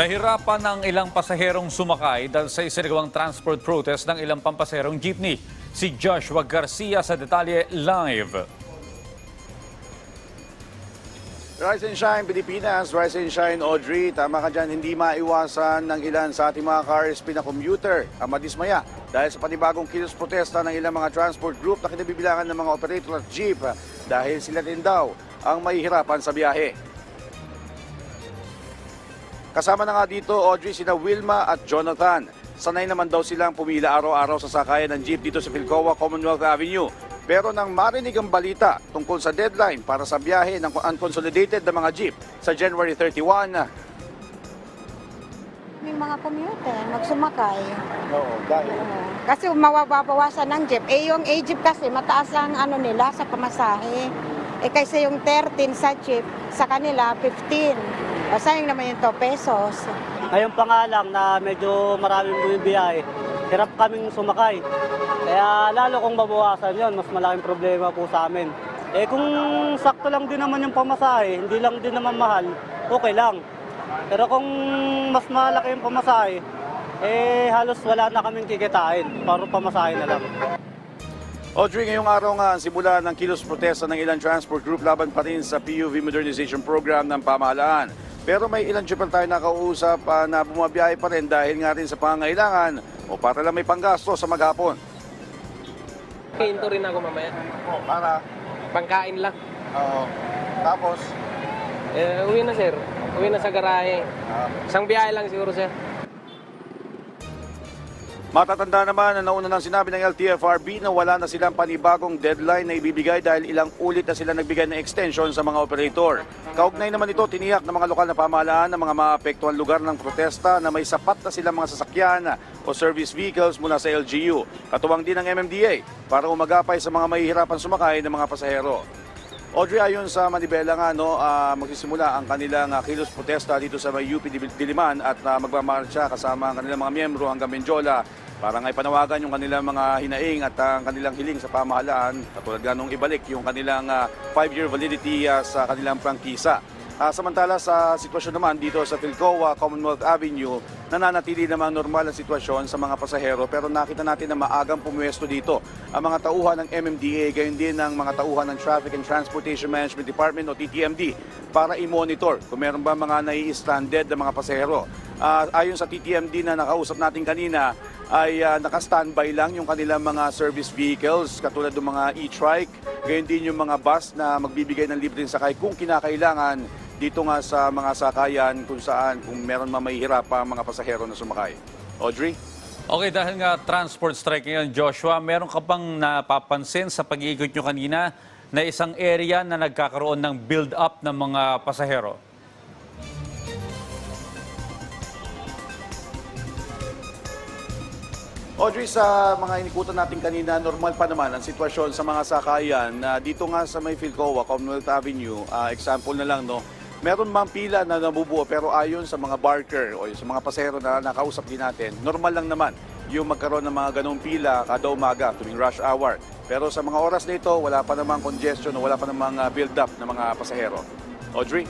Nahirapan ng ilang pasaherong sumakay dahil sa isinagawang transport protest ng ilang pampaserong jeepney. Si Joshua Garcia sa detalye live. Rise and Shine Pilipinas, Rise and Shine Audrey. Tama ka dyan, hindi maiwasan ng ilan sa ating mga car SP na commuter ang madismaya dahil sa panibagong kilos protesta ng ilang mga transport group na kinabibilangan ng mga operator at jeep dahil sila din daw ang mahihirapan sa biyahe. Kasama na nga dito, Audrey, sina Wilma at Jonathan. Sanay naman daw silang pumila araw-araw sa sakayan ng jeep dito sa Philcoa Commonwealth Avenue. Pero nang marinig ang balita tungkol sa deadline para sa biyahe ng unconsolidated na mga jeep sa January 31, May mga commuter, magsumakay. Oo, dahil. Oo. Kasi mawabawasan ng jeep. Eh yung A-jeep kasi mataas ang ano nila sa pamasahe. Eh kaysa yung 13 sa jeep, sa kanila 15. O sayang naman yung 2 pesos. Ngayon pa nga lang na medyo maraming bumibiyahe, hirap kaming sumakay. Kaya lalo kung babawasan yon, mas malaking problema po sa amin. Eh kung sakto lang din naman yung pamasahe, hindi lang din naman mahal, okay lang. Pero kung mas malaki yung pamasahe, eh halos wala na kaming kikitain, paro pamasahe na lang. Audrey, ngayong araw nga ang simula ng kilos protesta ng ilang transport group laban pa rin sa PUV modernization program ng pamahalaan. Pero may ilang jeep tayo nakausap ah, na bumabiyahe pa rin dahil nga rin sa pangangailangan o para lang may panggasto sa maghapon. Hinto rin ako mamaya. para? Pangkain lang. Oo. tapos? Eh, uwi na sir. Uwi na sa garahe. Isang biyahe lang siguro sir. Matatanda naman na nauna nang sinabi ng LTFRB na wala na silang panibagong deadline na ibibigay dahil ilang ulit na sila nagbigay ng extension sa mga operator. Kaugnay naman ito, tiniyak ng mga lokal na pamahalaan ng mga maapektuhan lugar ng protesta na may sapat na silang mga sasakyan o service vehicles mula sa LGU. Katuwang din ng MMDA para umagapay sa mga mahihirapan sumakay ng mga pasahero. Audrey, ayon sa Manibela nga, no, ah, magsisimula ang kanilang ah, kilos protesta dito sa may UP Dil- Diliman at uh, magmamarcha kasama ang kanilang mga miyembro hanggang Menjola para nga ipanawagan yung kanilang mga hinaing at ah, ang kanilang hiling sa pamahalaan katulad nga nung ibalik yung kanilang 5-year validity ah, sa kanilang prangkisa. Ah, samantala sa sitwasyon naman dito sa Philcoa, Commonwealth Avenue, nananatili naman normal ang sitwasyon sa mga pasahero pero nakita natin na maagang pumwesto dito ang mga tauhan ng MMDA gayon din ang mga tauhan ng Traffic and Transportation Management Department o TTMD para i-monitor kung meron ba mga nai-stranded na mga pasahero. Ah, ayon sa TTMD na nakausap natin kanina, ay ah, naka-standby lang yung kanilang mga service vehicles katulad ng mga e-trike, gayon din yung mga bus na magbibigay ng libreng sakay kung kinakailangan dito nga sa mga sakayan kung saan kung meron mamahihirap pa ang mga pasahero na sumakay. Audrey? Okay, dahil nga transport strike ngayon, Joshua, meron ka bang napapansin sa pag-iikot nyo kanina na isang area na nagkakaroon ng build-up ng mga pasahero? Audrey, sa mga inikutan natin kanina, normal pa naman ang sitwasyon sa mga sakayan na dito nga sa may Philcoa, Commonwealth Avenue, ah, example na lang, no, meron mang pila na nabubuo pero ayon sa mga barker o sa mga pasahero na nakausap din natin, normal lang naman yung magkaroon ng mga ganong pila kada umaga tuwing rush hour. Pero sa mga oras na ito, wala pa namang congestion o wala pa namang ah, build-up ng mga pasahero. Audrey?